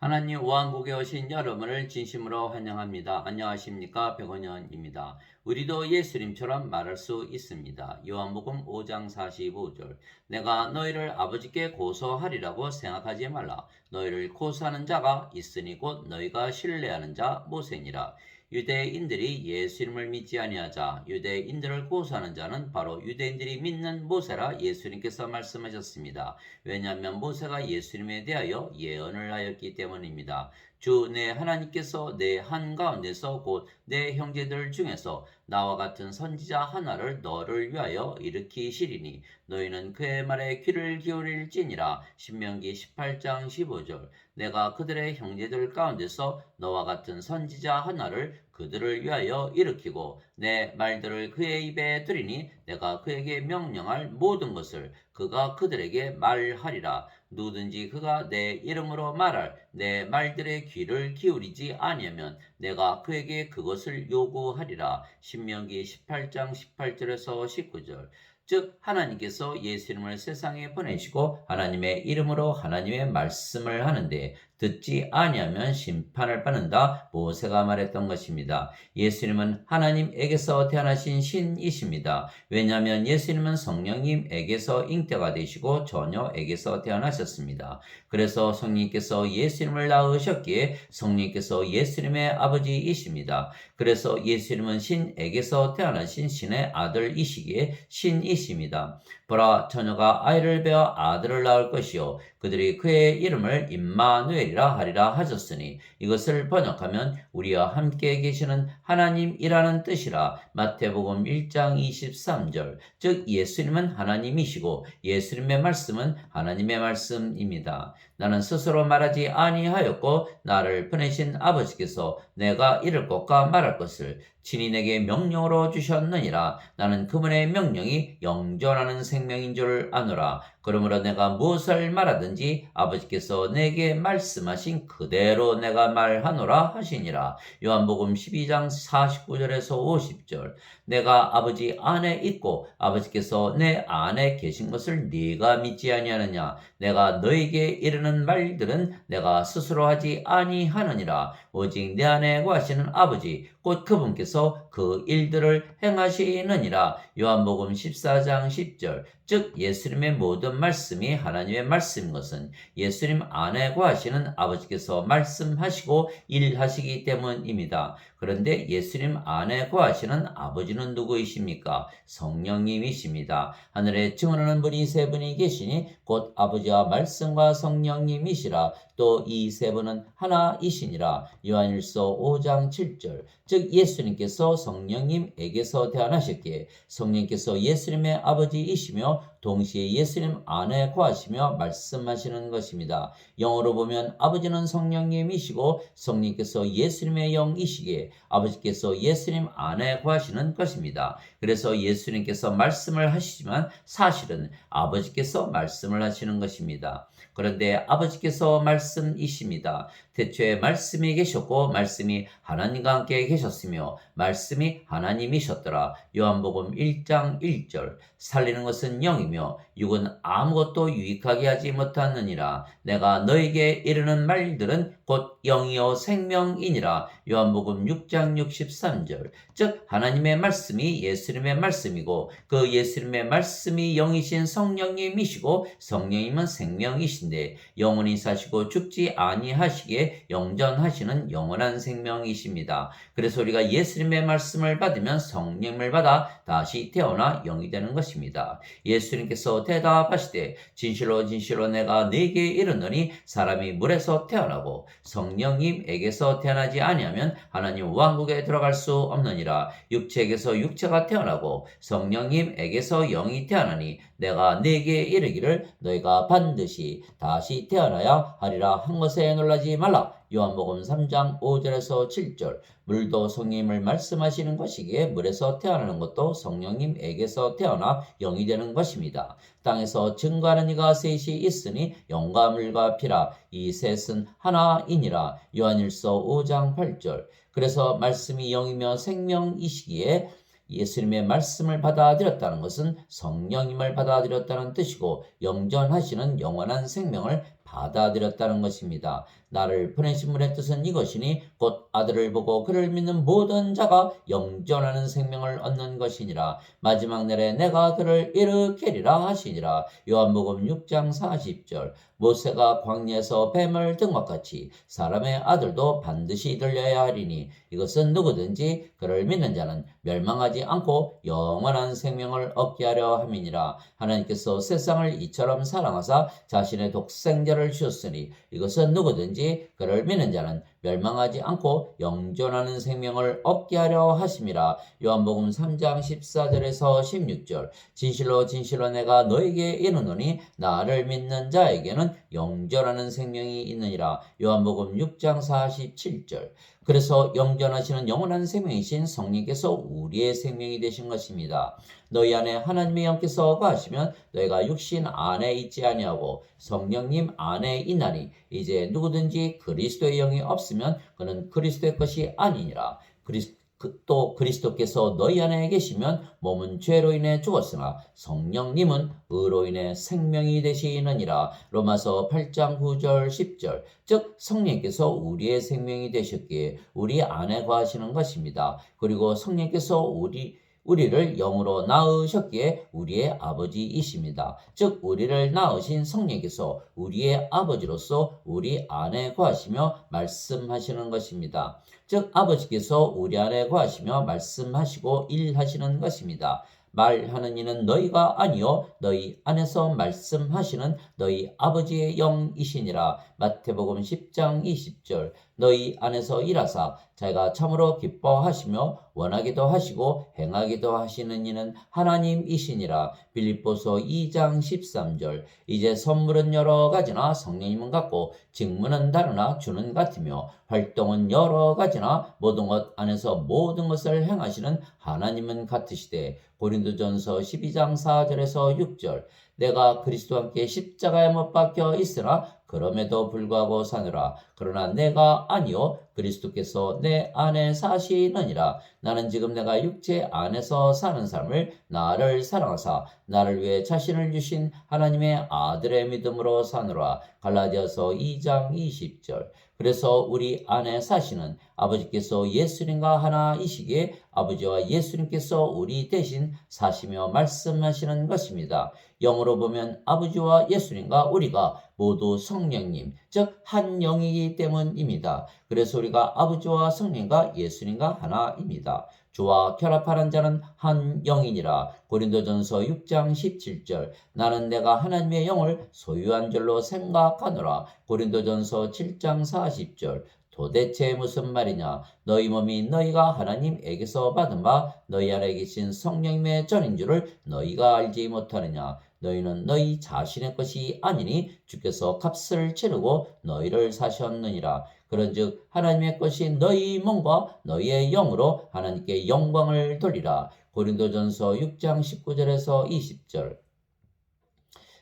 하나님 왕국에 오신 여러분을 진심으로 환영합니다. 안녕하십니까? 백원현입니다. 우리도 예수님처럼 말할 수 있습니다. 요한복음 5장 45절 내가 너희를 아버지께 고소하리라고 생각하지 말라. 너희를 고소하는 자가 있으니 곧 너희가 신뢰하는 자 모세니라. 유대인들이 예수님을 믿지 아니하자 유대인들을 고소하는 자는 바로 유대인들이 믿는 모세라 예수님께서 말씀하셨습니다. 왜냐하면 모세가 예수님에 대하여 예언을 하였기 때문입니다. 주 내 하나님께서 내 한가운데서 곧 내 형제들 중에서 나와 같은 선지자 하나를 너를 위하여 일으키시리니 너희는 그의 말에 귀를 기울일지니라. 신명기 18장 15절. 내가 그들의 형제들 가운데서 너와 같은 선지자 하나를 그들을 위하여 일으키고 내 말들을 그의 입에 들이니 내가 그에게 명령할 모든 것을 그가 그들에게 말하리라 누든지 그가 내 이름으로 말할 내 말들의 귀를 기울이지 아니하면 내가 그에게 그것을 요구하리라. 신명기 18장 18절에서 19절 즉 하나님께서 예수님을 세상에 보내시고 하나님의 이름으로 하나님의 말씀을 하는데 듣지 아니하면 심판을 받는다 모세가 말했던 것입니다. 예수님은 하나님에게서 태어나신 신이십니다. 왜냐하면 예수님은 성령님에게서 잉태가 되시고 전녀에게서 태어나셨습니다. 그래서 성령님께서 예수님을 낳으셨기에 성령님께서 예수님의 아버지이십니다. 그래서 예수님은 신에게서 태어나신 신의 아들이시기에 신이 십니다. 보라 처녀가 아이를 베어 아들을 낳을 것이요. 그들이 그의 이름을 임마누엘이라 하리라 하셨으니 이것을 번역하면 우리와 함께 계시는 하나님이라는 뜻이라. 마태복음 1장 23절. 즉 예수님은 하나님이시고 예수님의 말씀은 하나님의 말씀입니다. 나는 스스로 말하지 아니하였고 나를 보내신 아버지께서 내가 이를 것과 말할 것을 친히 내게 명령으로 주셨느니라. 나는 그분의 명령이 영전하는 생 명인 줄 아노라 그러므로 내가 무엇을 말하든지 아버지께서 내게 말씀하신 그대로 내가 말하노라 하시니라. 요한복음 12장 49절에서 50절. 내가 아버지 안에 있고 아버지께서 내 안에 계신 것을 네가 믿지 아니하느냐? 내가 너에게 이르는 말들은 내가 스스로 하지 아니하느니라. 오직 내 안에 거하시는 아버지 곧 그분께서 그 일들을 행하시느니라. 요한복음 14장 10절. 즉 예수님의 모든 말씀이 하나님의 말씀인 것은 예수님 안에 거하시는 아버지께서 말씀하시고 일하시기 때문입니다. 그런데 예수님 안에 거하시는 아버지는 누구이십니까? 성령님이십니다. 하늘에 증언하는 분이 세 분이 계시니 곧 아버지와 말씀과 성령님이시라 또 이 세 분은 하나이시니라 요한일서 5장 7절 즉 예수님께서 성령님에게서 태어나셨기에 성령께서 예수님의 아버지이시며 동시에 예수님 안에 거하시며 말씀하시는 것입니다. 영어로 보면 아버지는 성령님이시고 성령께서 예수님의 영이시기에 아버지께서 예수님 안에 거하시는 것입니다. 그래서 예수님께서 말씀을 하시지만 사실은 아버지께서 말씀을 하시는 것입니다. 그런데 아버지께서 말씀이십니다. 대초에 말씀이 계셨고 말씀이 하나님과 함께 계셨으며 말씀이 하나님이셨더라. 요한복음 1장 1절 살리는 것은 영이며 육은 아무것도 유익하게 하지 못하느니라. 내가 너에게 이르는 말들은 곧 영이요 생명이니라. 요한복음 6장 63절 즉 하나님의 말씀이 예수님의 말씀이고 그 예수님의 말씀이 영이신 성령님이시고 성령님은 생명이신데 영원히 사시고 죽지 아니하시기에 영전하시는 영원한 생명이십니다. 그래서 우리가 예수님의 말씀을 받으면 성령을 받아 다시 태어나 영이 되는 것입니다. 예수님께서 대답하시되 진실로 진실로 내가 네게 이르노니 사람이 물에서 태어나고 성령님에게서 태어나지 아니하면 하나님 왕국에 들어갈 수 없느니라. 육체에게서 육체가 태어나고 성령님에게서 영이 태어나니 내가 네게 이르기를 너희가 반드시 다시 태어나야 하리라. 한 것에 놀라지 말라 요한복음 3장 5절에서 7절 물도 성령님을 말씀하시는 것이기에 물에서 태어나는 것도 성령님에게서 태어나 영이 되는 것입니다. 땅에서 증거하는 이가 셋이 있으니 영과 물과 피라. 이 셋은 하나이니라. 요한일서 5장 8절. 그래서 말씀이 영이며 생명이시기에 예수님의 말씀을 받아들였다는 것은 성령님을 받아들였다는 뜻이고 영전하시는 영원한 생명을 받아들였다는 것입니다. 나를 보내신 분의 뜻은 이것이니 곧 아들을 보고 그를 믿는 모든 자가 영전하는 생명을 얻는 것이니라. 마지막 날에 내가 그를 일으키리라 하시니라. 요한복음 6장 40절. 모세가 광야에서 뱀을 등막같이 사람의 아들도 반드시 들려야 하리니 이것은 누구든지 그를 믿는 자는 멸망하지 않고 영원한 생명을 얻게 하려 함이니라. 하나님께서 세상을 이처럼 사랑하사 자신의 독생자를 주셨으니 이것은 누구든지 그를 믿는 자는 멸망하지 않고 영존하는 생명을 얻게 하려 하심이라. 요한복음 3장 14절에서 16절. 진실로 진실로 내가 너에게 이르노니 나를 믿는 자에게는 영존하는 생명이 있느니라. 요한복음 6장 47절. 그래서 영존하시는 영원한 생명이신 성령께서 우리의 생명이 되신 것입니다. 너희 안에 하나님의 영께서 거하시면 너희가 육신 안에 있지 아니하고 성령님 안에 있나니 이제 누구든지 그리스도의 영이 없으면 그는 그리스도의 것이 아니니라. 그리스 그, 또 그리스도께서 너희 안에 계시면 몸은 죄로 인해 죽었으나 성령님은 의로 인해 생명이 되시느니라. 로마서 8장 9절 10절. 즉 성령께서 우리의 생명이 되셨기에 우리 안에 거하시는 것입니다. 그리고 성령께서 우리 우리를 영으로 낳으셨기에 우리의 아버지이십니다. 즉 우리를 낳으신 성령께서 우리의 아버지로서 우리 안에 거하시며 말씀하시는 것입니다. 즉 아버지께서 우리 안에 거하시며 말씀하시고 일하시는 것입니다. 말하는 이는 너희가 아니요 너희 안에서 말씀하시는 너희 아버지의 영이시니라 마태복음 10장 20절 너희 안에서 일하사 자기가 참으로 기뻐하시며 원하기도 하시고 행하기도 하시는 이는 하나님이시니라. 빌립보서 2장 13절. 이제 선물은 여러 가지나 성령님은 같고 직무는 다르나 주는 같으며 활동은 여러 가지나 모든 것 안에서 모든 것을 행하시는 하나님은 같으시되 고린도전서 12장 4절에서 6절. 내가 그리스도와 함께 십자가에 못 박혀 있으나 그럼에도 불구하고 사느라. 그러나 내가 아니요 그리스도께서 내 안에 사시느니라. 나는 지금 내가 육체 안에서 사는 삶을 나를 사랑하사 나를 위해 자신을 주신 하나님의 아들의 믿음으로 사느라. 갈라디아서 2장 20절 그래서 우리 안에 사시는 아버지께서 예수님과 하나이시기에 아버지와 예수님께서 우리 대신 사시며 말씀하시는 것입니다. 영어로 보면 아버지와 예수님과 우리가 모두 성령님, 즉 한 영이기 때문입니다. 그래서 우리가 아버지와 성령과 예수님과 하나입니다. 주와 결합하는 자는 한 영이니라. 고린도전서 6장 17절. 나는 내가 하나님의 영을 소유한 줄로 생각하노라. 고린도전서 7장 40절. 도대체 무슨 말이냐? 너희 몸이 너희가 하나님에게서 받은 바 너희 안에 계신 성령님의 전인 줄을 너희가 알지 못하느냐? 너희는 너희 자신의 것이 아니니 주께서 값을 치르고 너희를 사셨느니라. 그런즉 하나님의 것이 너희 몸과 너희의 영으로 하나님께 영광을 돌리라. 고린도전서 6장 19절에서 20절.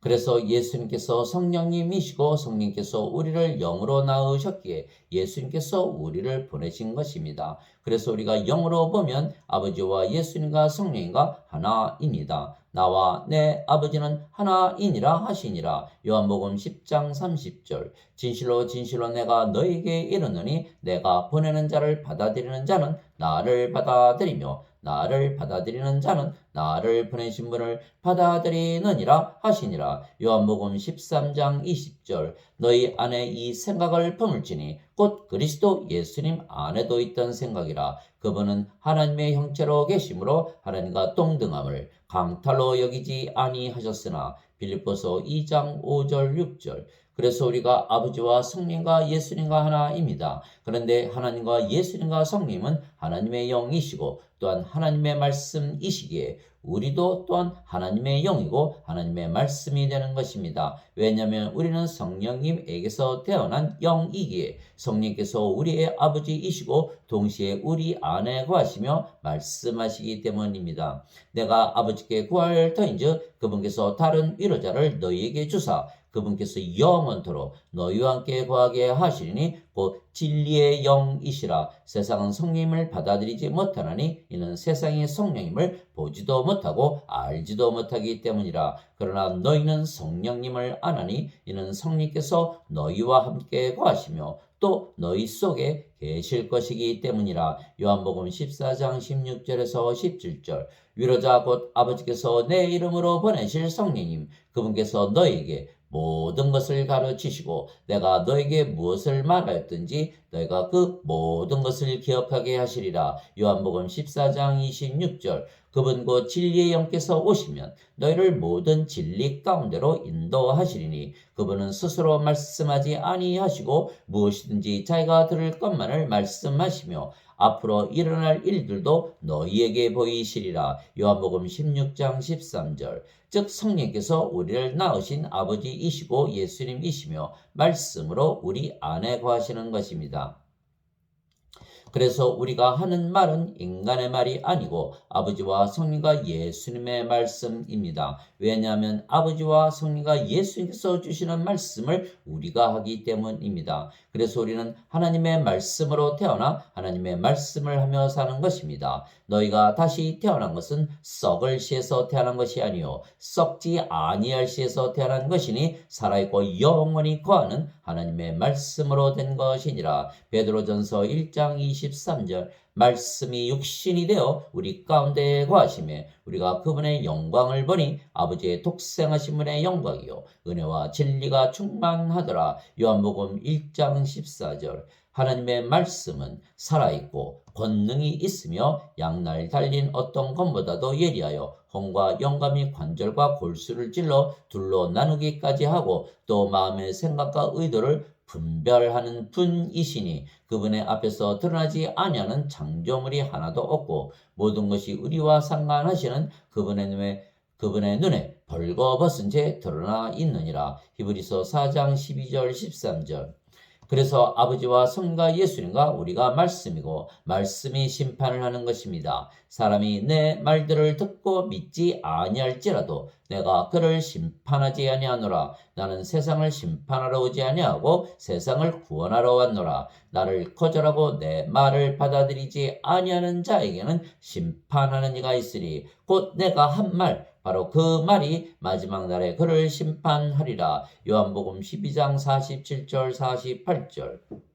그래서 예수님께서 성령님이시고 성령께서 우리를 영으로 낳으셨기에 예수님께서 우리를 보내신 것입니다. 그래서 우리가 영으로 보면 아버지와 예수님과 성령과 하나입니다. 나와 내 아버지는 하나이니라 하시니라. 요한복음 10장 30절. 진실로 진실로 내가 너에게 이르노니 내가 보내는 자를 받아들이는 자는 나를 받아들이며 나를 받아들이는 자는 나를 보내신 분을 받아들이느니라 하시니라. 요한복음 13장 20절. 너희 안에 이 생각을 품을지니 곧 그리스도 예수님 안에도 있던 생각이라. 그분은 하나님의 형체로 계심으로 하나님과 동등함을 강탈로 여기지 아니하셨으나 빌립보서 2장 5절 6절 그래서 우리가 아버지와 성령과 예수님과 하나입니다. 그런데 하나님과 예수님과 성령은 하나님의 영이시고 또한 하나님의 말씀이시기에 우리도 또한 하나님의 영이고 하나님의 말씀이 되는 것입니다. 왜냐하면 우리는 성령님에게서 태어난 영이기에 성령께서 우리의 아버지이시고 동시에 우리 안에 거하시며 말씀하시기 때문입니다. 내가 아버지께 구할 터인즉 그분께서 다른 위로자를 너희에게 주사 그분께서 영원토록 너희와 함께 거하게 하시리니 곧 진리의 영이시라. 세상은 성령님을 받아들이지 못하나니 이는 세상의 성령님을 보지도 못하고 알지도 못하기 때문이라. 그러나 너희는 성령님을 아나니 이는 성령께서 너희와 함께 거하시며 또 너희 속에 계실 것이기 때문이라. 요한복음 14장 16절에서 17절. 위로자 곧 아버지께서 내 이름으로 보내실 성령님 그분께서 너희에게 모든 것을 가르치시고 내가 너에게 무엇을 말하였든지 너희가 그 모든 것을 기억하게 하시리라. 요한복음 14장 26절 그분 곧 진리의 영께서 오시면 너희를 모든 진리 가운데로 인도하시리니 그분은 스스로 말씀하지 아니하시고 무엇이든지 자기가 들을 것만을 말씀하시며 앞으로 일어날 일들도 너희에게 보이시리라. 요한복음 16장 13절. 즉 성령께서 우리를 낳으신 아버지이시고 예수님이시며 말씀으로 우리 안에 거하시는 것입니다. 그래서 우리가 하는 말은 인간의 말이 아니고 아버지와 성령과 예수님의 말씀입니다. 왜냐하면 아버지와 성령과 예수님께서 주시는 말씀을 우리가 하기 때문입니다. 그래서 우리는 하나님의 말씀으로 태어나 하나님의 말씀을 하며 사는 것입니다. 너희가 다시 태어난 것은 썩을 시에서 태어난 것이 아니요 썩지 아니할 시에서 태어난 것이니 살아있고 영원히 거하는 하나님의 말씀으로 된 것이니라. 베드로전서 1장 23절 말씀이 육신이 되어 우리 가운데 거하심에 우리가 그분의 영광을 보니 아버지의 독생하신 분의 영광이요 은혜와 진리가 충만하더라. 요한복음 1장 14절 하나님의 말씀은 살아있고 권능이 있으며 양날 달린 어떤 것보다도 예리하여 혼과 영감이 관절과 골수를 찔러 둘로 나누기까지 하고 또 마음의 생각과 의도를 분별하는 분이시니 그분의 앞에서 드러나지 아니하는 창조물이 하나도 없고 모든 것이 우리와 상관하시는 그분의 눈에 그분의 눈에 벌거벗은 채 드러나 있느니라. 히브리서 4장 12절 13절 그래서 아버지와 성과 예수님과 우리가 말씀이고 말씀이 심판을 하는 것입니다. 사람이 내 말들을 듣고 믿지 아니할지라도 내가 그를 심판하지 아니하노라. 나는 세상을 심판하러 오지 아니하고 세상을 구원하러 왔노라. 나를 거절하고 내 말을 받아들이지 아니하는 자에게는 심판하는 이가 있으리. 곧 내가 한말 바로 그 말이 마지막 날에 그를 심판하리라. 요한복음 12장 47절 48절.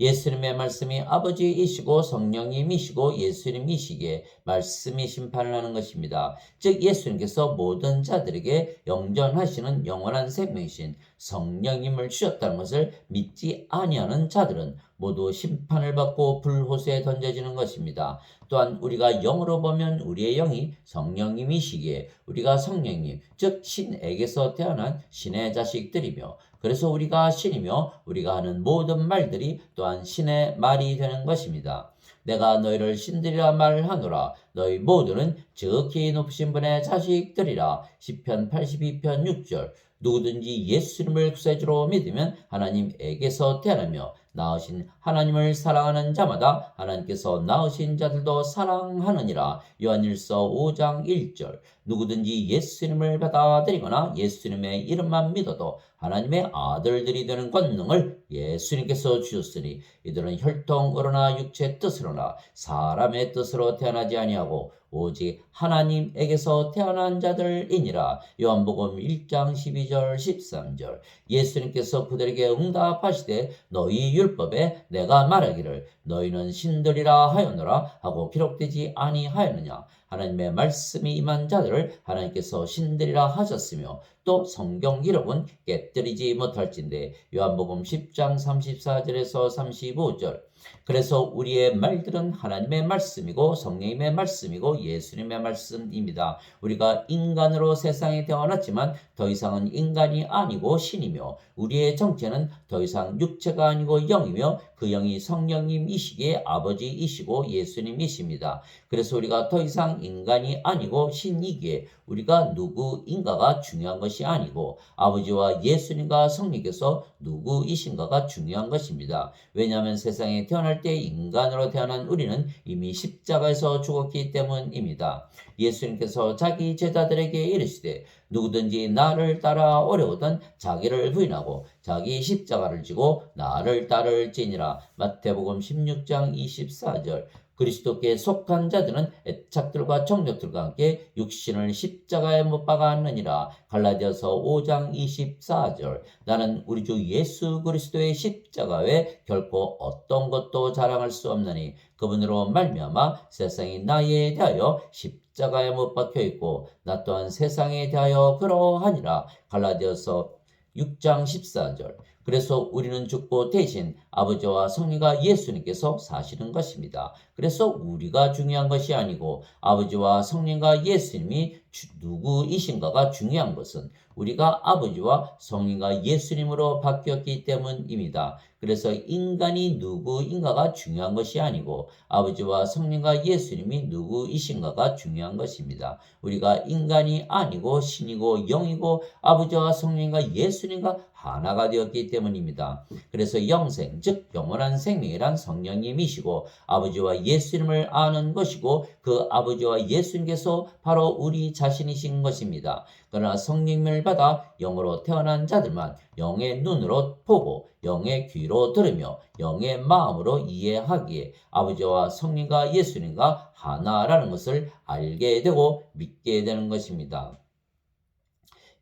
예수님의 말씀이 아버지이시고 성령님이시고 예수님이시기에 말씀이 심판을 하는 것입니다. 즉 예수님께서 모든 자들에게 영전하시는 영원한 생명이신 성령님을 주셨다는 것을 믿지 아니하는 자들은 모두 심판을 받고 불호수에 던져지는 것입니다. 또한 우리가 영으로 보면 우리의 영이 성령님이시기에 우리가 성령님, 즉 신에게서 태어난 신의 자식들이며 그래서 우리가 신이며 우리가 하는 모든 말들이 또한 신의 말이 되는 것입니다. 내가 너희를 신들이라 말하노라 너희 모두는 지극히 높으신 분의 자식들이라 시편 82편 6절 누구든지 예수님을 구세주로 믿으면 하나님에게서 태어나며 낳으신 하나님을 사랑하는 자마다 하나님께서 낳으신 자들도 사랑하느니라. 요한일서 5장 1절. 누구든지 예수님을 받아들이거나 예수님의 이름만 믿어도 하나님의 아들들이 되는 권능을 예수님께서 주셨으니 이들은 혈통으로나 육체 뜻으로나 사람의 뜻으로 태어나지 아니하고 오직 하나님에게서 태어난 자들이니라. 요한복음 1장 12절 13절. 예수님께서 그들에게 응답하시되 너희 율법에 내가 말하기를 너희는 신들이라 하였노라 하고 기록되지 아니하였느냐. 하나님의 말씀이 임한 자들을 하나님께서 신들이라 하셨으며 또 성경 기록은 깨뜨리지 못할진데 요한복음 10장 34절에서 35절 그래서 우리의 말들은 하나님의 말씀이고 성령님의 말씀이고 예수님의 말씀입니다. 우리가 인간으로 세상에 태어났지만 더 이상은 인간이 아니고 신이며 우리의 정체는 더 이상 육체가 아니고 영이며 그 영이 성령님이시기에 아버지이시고 예수님이십니다. 그래서 우리가 더 이상 인간이 아니고 신이기에 우리가 누구인가가 중요한 것이 아니고 아버지와 예수님과 성령께서 누구이신가가 중요한 것입니다. 왜냐하면 세상에 태어날 때 인간으로 태어난 우리는 이미 십자가에서 죽었기 때문입니다. 예수님께서 자기 제자들에게 이르시되 누구든지 나를 따라 어려우던 자기를 부인하고 자기 십자가를 지고 나를 따를지니라 마태복음 16장 24절 그리스도께 속한 자들은 애착들과 정력들과 함께 육신을 십자가에 못 박았느니라. 갈라디아서 5장 24절. 나는 우리 주 예수 그리스도의 십자가 외 결코 어떤 것도 자랑할 수 없느니 그분으로 말미암아 세상이 나에 대하여 십자가에 못 박혀 있고 나 또한 세상에 대하여 그러하니라. 갈라디아서 6장 14절 그래서 우리는 죽고 대신 아버지와 성리가 예수님께서 사시는 것입니다. 그래서 우리가 중요한 것이 아니고 아버지와 성령과 예수님이 주- 누구이신가가 중요한 것은 우리가 아버지와 성령과 예수님으로 바뀌었기 때문입니다. 그래서 인간이 누구인가가 중요한 것이 아니고 아버지와 성령과 예수님이 누구이신가가 중요한 것입니다. 우리가 인간이 아니고 신이고 영이고 아버지와 성령과 예수님과 하나가 되었기 때문입니다. 그래서 영생, 즉 영원한 생명이란 성령님이시고 아버지와 예수님을 아는 것이고 그 아버지와 예수님께서 바로 우리 자신이신 것입니다. 그러나 성령님을 받아 영으로 태어난 자들만 영의 눈으로 보고 영의 귀로 들으며 영의 마음으로 이해하기에 아버지와 성령과 예수님과 하나라는 것을 알게 되고 믿게 되는 것입니다.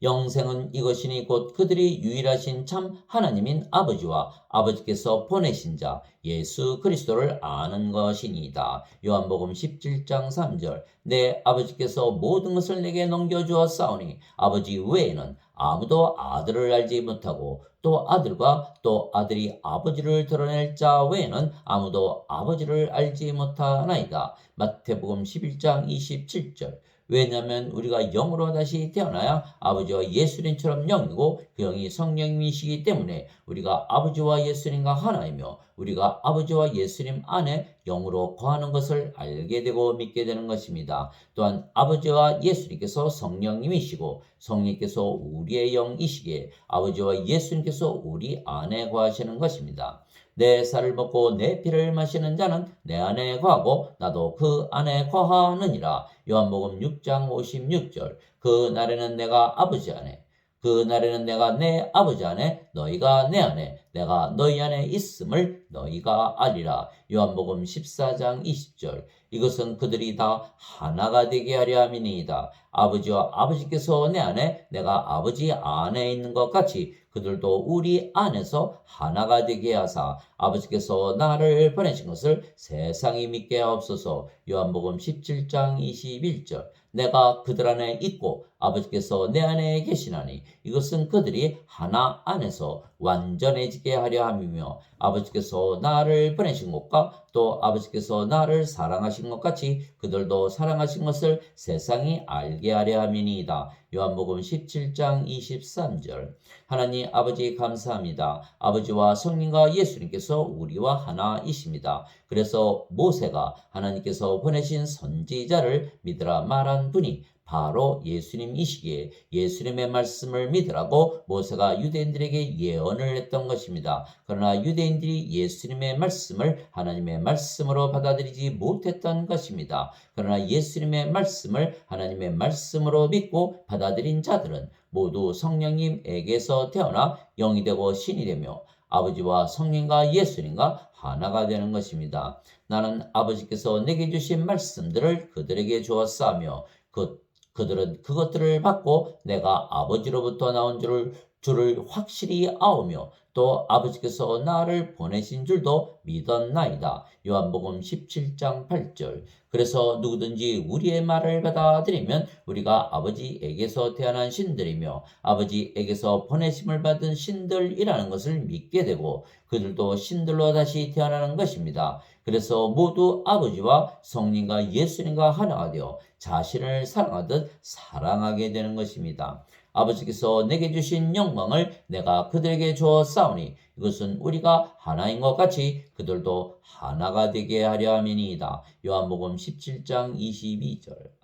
영생은 이것이니 곧 그들이 유일하신 참 하나님인 아버지와 아버지께서 보내신 자 예수 그리스도를 아는 것이니이다. 요한복음 17장 3절 내 아버지께서 모든 것을 내게 넘겨주었사오니 아버지 외에는 아무도 아들을 알지 못하고 또 아들과 또 아들이 아버지를 드러낼 자 외에는 아무도 아버지를 알지 못하나이다. 마태복음 11장 27절 왜냐하면 우리가 영으로 다시 태어나야 아버지와 예수님처럼 영이고 그 영이 성령이시기 때문에 우리가 아버지와 예수님과 하나이며 우리가 아버지와 예수님 안에 영으로 거하는 것을 알게 되고 믿게 되는 것입니다. 또한 아버지와 예수님께서 성령님이시고 성령께서 우리의 영이시기에 아버지와 예수님께서 우리 안에 거하시는 것입니다. 내 살을 먹고 내 피를 마시는 자는 내 안에 거하고 나도 그 안에 거하느니라. 요한복음 6장 56절. 그 날에는 내가 아버지 안에 그 날에는 내가 내 아버지 안에 너희가 내 안에 내가 너희 안에 있음을 너희가 알리라. 요한복음 14장 20절. 이것은 그들이 다 하나가 되게 하려 함이니이다. 아버지와 아버지께서 내 안에 내가 아버지 안에 있는 것 같이 그들도 우리 안에서 하나가 되게 하사 아버지께서 나를 보내신 것을 세상이 믿게 하옵소서. 요한복음 17장 21절. 내가 그들 안에 있고 아버지께서 내 안에 계시나니 이것은 그들이 하나 안에서 완전해지 게 하려 함이며 아버지께서 나를 보내신 것과 또 아버지께서 나를 사랑하신 것 같이 그들도 사랑하신 것을 세상이 알게 하려 함이니이다. 요한복음 17장 23절. 하나님 아버지 감사합니다. 아버지와 성령과 예수님께서 우리와 하나이십니다. 그래서 모세가 하나님께서 보내신 선지자를 믿으라 말한 분이 바로 예수님이시기에 예수님의 말씀을 믿으라고 모세가 유대인들에게 예언을 했던 것입니다. 그러나 유대인들이 예수님의 말씀을 하나님의 말씀으로 받아들이지 못했던 것입니다. 그러나 예수님의 말씀을 하나님의 말씀으로 믿고 받아들인 자들은 모두 성령님에게서 태어나 영이 되고 신이 되며 아버지와 성령과 예수님과 하나가 되는 것입니다. 나는 아버지께서 내게 주신 말씀들을 그들에게 주었사며 그 그들은 그것들을 받고 내가 아버지로부터 나온 줄을 줄을 확실히 아오며 또 아버지께서 나를 보내신 줄도 믿었나이다. 요한복음 17장 8절. 그래서 누구든지 우리의 말을 받아들이면 우리가 아버지에게서 태어난 신들이며 아버지에게서 보내심을 받은 신들이라는 것을 믿게 되고 그들도 신들로 다시 태어나는 것입니다. 그래서 모두 아버지와 성령과 예수님과 하나가 되어 자신을 사랑하듯 사랑하게 되는 것입니다. 아버지께서 내게 주신 영광을 내가 그들에게 주었사오니 이것은 우리가 하나인 것 같이 그들도 하나가 되게 하려 함이니이다. 요한복음 17장 22절